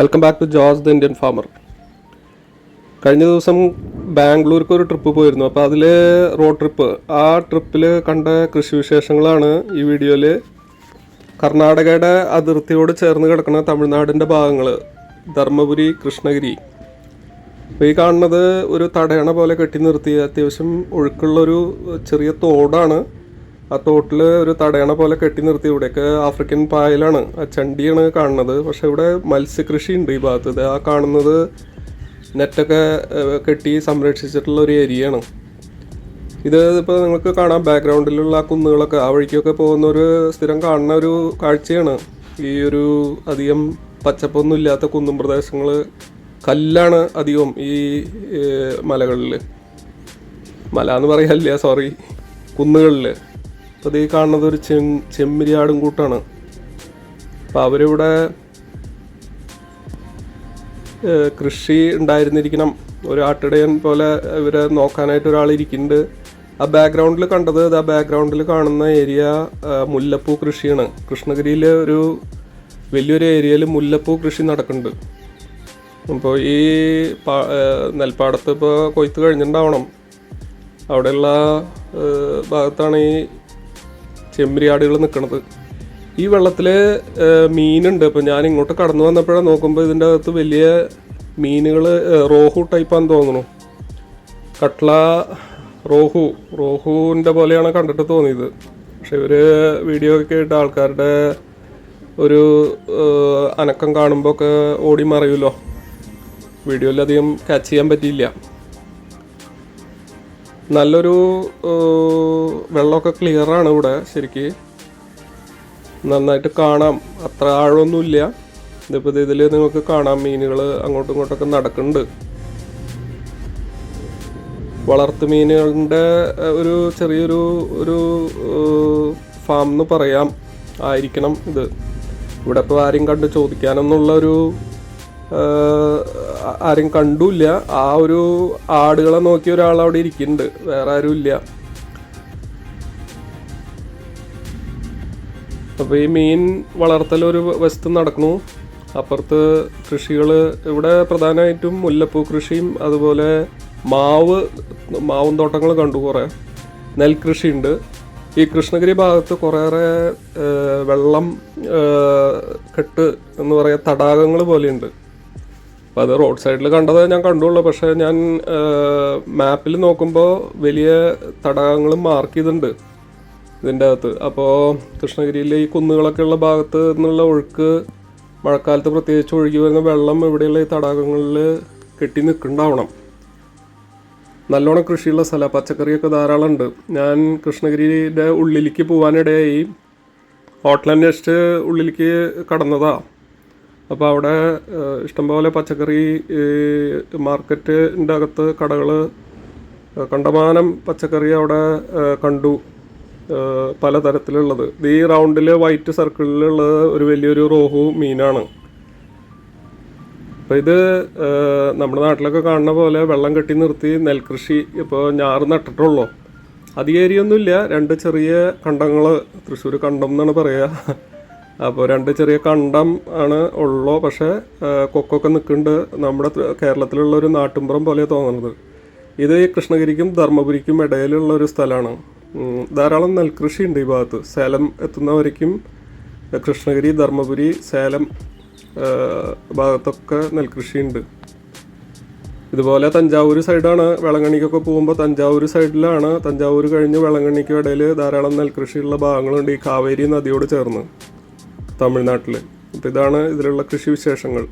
Welcome back to Jose the Indian farmer കഴിഞ്ഞ ദിവസം ബാംഗ്ലൂർക്ക് ഒരു ട്രിപ്പ് പോയിരുന്നു. അപ്പോൾ അതിൽ റോഡ് ട്രിപ്പ് ആ ട്രിപ്പിൽ കണ്ട കൃഷി വിശേഷങ്ങളാണ് ഈ വീഡിയോയിൽ കർണാടകയുടെ അതിർത്തിയോട് ചേർന്ന് കിടക്കുന്ന തമിഴ്നാടിന്റെ ഭാഗങ്ങൾ ധർമ്മപുരി കൃഷ്ണഗിരി. അപ്പോൾ ഈ കാണുന്നത് ഒരു തടയണ പോലെ കെട്ടി നിർത്തി അത്യാവശ്യം ഒഴുക്കുള്ളൊരു ചെറിയ തോടാണ്. ആ തോട്ടിൽ ഒരു തടയണ പോലെ കെട്ടി നിർത്തി. ഇവിടെയൊക്കെ ആഫ്രിക്കൻ പായലാണ്. ആ ചണ്ടിയാണ് കാണുന്നത്. പക്ഷെ ഇവിടെ മത്സ്യകൃഷി ഉണ്ട് ഈ ഭാഗത്ത്. ആ കാണുന്നത് നെറ്റൊക്കെ കെട്ടി സംരക്ഷിച്ചിട്ടുള്ള ഒരു ഏരിയയാണ്. ഇത് ഇപ്പോൾ നിങ്ങൾക്ക് കാണാം. ബാക്ക്ഗ്രൗണ്ടിലുള്ള ആ കുന്നുകളൊക്കെ ആ വഴിക്കൊക്കെ പോകുന്ന ഒരു സ്ഥിരം കാണുന്ന ഒരു കാഴ്ചയാണ്. ഈ ഒരു അധികം പച്ചപ്പൊന്നും ഇല്ലാത്ത കുന്നും പ്രദേശങ്ങൾ കല്ലാണ് അധികം ഈ മലകളിൽ മല എന്ന് പറയാല്ല സോറി കുന്നുകളിൽ അപ്പോൾ ഈ കാണുന്നത് ഒരു ചെ ചെമ്മിരിയാടും കൂട്ടാണ്. അപ്പോൾ അവരിവിടെ കൃഷി ഉണ്ടായിരുന്നിരിക്കണം. ഒരു ആട്ടിടയൻ പോലെ ഇവരെ നോക്കാനായിട്ട് ഒരാൾ ഇരിക്കുന്നുണ്ട് ആ ബാക്ക്ഗ്രൗണ്ടിൽ കണ്ടത് ആ ബാക്ക്ഗ്രൗണ്ടിൽ കാണുന്ന ഏരിയ മുല്ലപ്പൂ കൃഷിയാണ്. കൃഷ്ണഗിരിയിൽ ഒരു വലിയൊരു ഏരിയയിൽ മുല്ലപ്പൂ കൃഷി നടക്കുന്നുണ്ട്. അപ്പോൾ ഈ പാ- നെൽപ്പാടത്ത് ഇപ്പോൾ കൊയ്ത്ത് കഴിഞ്ഞിട്ടുണ്ടാവണം. അവിടെയുള്ള ഭാഗത്താണ് ഈ ചെമ്മരിയാടുകൾ നിൽക്കുന്നത് ഈ വെള്ളത്തിൽ മീനുണ്ട്. ഇപ്പം ഞാൻ ഇങ്ങോട്ട് കടന്നു വന്നപ്പോഴാണ് നോക്കുമ്പോൾ ഇതിന്റെ അകത്ത് വലിയ മീനുകൾ റോഹു ടൈപ്പാന്ന് തോന്നുന്നു. കട്ട്ള റോഹു റോഹുവിന്റെ പോലെയാണ് കണ്ടിട്ട് തോന്നിയത്. പക്ഷെ ഇവർ വീഡിയോ ഒക്കെ ഇട്ട ആൾക്കാരുടെ ഒരു അനക്കം കാണുമ്പോൾ ഒക്കെ ഓടി മറിയുമല്ലോ വീഡിയോയിൽ അധികം ക്യാച്ച് ചെയ്യാൻ പറ്റിയില്ല. നല്ലൊരു വെള്ളമൊക്കെ ആണ് ഇവിടെ ശരിക്ക്. നന്നായിട്ട് കാണാം. അത്ര ആഴമൊന്നുമില്ല. ഇതിപ്പോൾ ഇതിൽ നിങ്ങൾക്ക് കാണാം. മീനുകൾ അങ്ങോട്ടും ഇങ്ങോട്ടൊക്കെ നടക്കുന്നുണ്ട്. വളർത്തു മീനുകളുടെ ഒരു ചെറിയൊരു ഒരു ഫാം എന്ന് പറയാം. ആയിരിക്കണം ഇത്. ഇവിടെ ഇപ്പോൾ ആരെയും കണ്ട് ചോദിക്കാനൊന്നുള്ള ഒരു ഏഹ്, ആരും കണ്ടുമില്ല ആ ഒരു ആടുകളെ നോക്കിയ ഒരാൾ അവിടെ ഇരിക്കുന്നുണ്ട്. വേറെ ആരും ഇല്ല. അപ്പോൾ ഈ മീൻ വളർത്തൽ ഒരു വശത്ത് നടക്കണു. അപ്പുറത്ത് കൃഷികൾ ഇവിടെ പ്രധാനമായിട്ടും മുല്ലപ്പൂ കൃഷിയും അതുപോലെ മാവ് മാവും തോട്ടങ്ങൾ കണ്ടു കുറേ. നെൽകൃഷിയുണ്ട്. ഈ കൃഷ്ണഗിരി ഭാഗത്ത് കുറേയേറെ വെള്ളം കെട്ട് എന്ന് പറയുക തടാകങ്ങൾ പോലെയുണ്ട്. അപ്പോൾ അത് റോഡ് സൈഡിൽ കണ്ടത് ഞാൻ കണ്ടുള്ളൂ. പക്ഷേ ഞാൻ മാപ്പിൽ നോക്കുമ്പോൾ വലിയ തടാകങ്ങൾ മാർക്ക് ചെയ്തിട്ടുണ്ട് ഇതിന്റെ അകത്ത്. അപ്പോൾ കൃഷ്ണഗിരിയിലെ ഈ കുന്നുകളൊക്കെ ഉള്ള ഭാഗത്ത് നിന്നുള്ള ഒഴുക്ക് മഴക്കാലത്ത് പ്രത്യേകിച്ച് ഒഴുകി വരുന്ന വെള്ളം ഇവിടെയുള്ള ഈ തടാകങ്ങളിൽ കെട്ടി നിൽക്കുന്നുണ്ടാവണം. നല്ലോണം കൃഷിയുള്ള സ്ഥല. പച്ചക്കറിയൊക്കെ ധാരാളം ഉണ്ട് ഞാൻ കൃഷ്ണഗിരിയുടെ ഉള്ളിലേക്ക് പോകാനിടയായി ഹോട്ടൽ അന്വേഷിച്ച് ഉള്ളിലേക്ക് കടന്നതാ. അപ്പോൾ അവിടെ ഇഷ്ടംപോലെ പച്ചക്കറി മാർക്കറ്റിന്റെ അകത്ത് കടകൾ കണ്ടമാനം പച്ചക്കറി അവിടെ കണ്ടു. പല പലതരത്തിലുള്ളത് ഈ റൗണ്ടിൽ വൈറ്റ് സർക്കിളിലുള്ളത് ഒരു വലിയൊരു റോഹു മീനാണ്. അപ്പോൾ ഇത് നമ്മുടെ നാട്ടിലൊക്കെ കാണുന്ന പോലെ വെള്ളം കെട്ടി നിർത്തി നെൽകൃഷി ഇപ്പോൾ ഞാറ് നട്ടിട്ടുള്ളൂ. അധികം ഏരിയൊന്നുമില്ല രണ്ട് ചെറിയ കണ്ടങ്ങൾ തൃശ്ശൂർ കണ്ടം എന്നാണ് പറയുക അപ്പോൾ രണ്ട് ചെറിയ കണ്ടം ആണ് ഉള്ളൂ പക്ഷേ കൊക്കൊക്കെ നിൽക്കുന്നുണ്ട് നമ്മുടെ കേരളത്തിലുള്ള ഒരു നാട്ടുമ്പുറം പോലെ തോന്നുന്നത്. ഇത് ഈ കൃഷ്ണഗിരിക്കും ധർമ്മപുരിക്കും ഇടയിലുള്ള ഒരു സ്ഥലമാണ്. ധാരാളം നെൽകൃഷി ഉണ്ട് ഈ ഭാഗത്ത്. സേലം എത്തുന്നവരേക്കും കൃഷ്ണഗിരി ധർമ്മപുരി സേലം ഭാഗത്തൊക്കെ നെൽകൃഷിയുണ്ട്. ഇതുപോലെ തഞ്ചാവൂർ സൈഡാണ് വെളങ്ങണിക്കൊക്കെ പോകുമ്പോൾ തഞ്ചാവൂർ സൈഡിലാണ് തഞ്ചാവൂർ കഴിഞ്ഞ് വെളങ്ങണിക്കും ഇടയിൽ ധാരാളം നെൽകൃഷിയുള്ള ഭാഗങ്ങളുണ്ട് ഈ കാവേരി നദിയോട് ചേർന്ന്. തമിഴ്നാട്ടിൽ അപ്പോൾ ഇതാണ് ഇതിലുള്ള കൃഷി വിശേഷങ്ങൾ.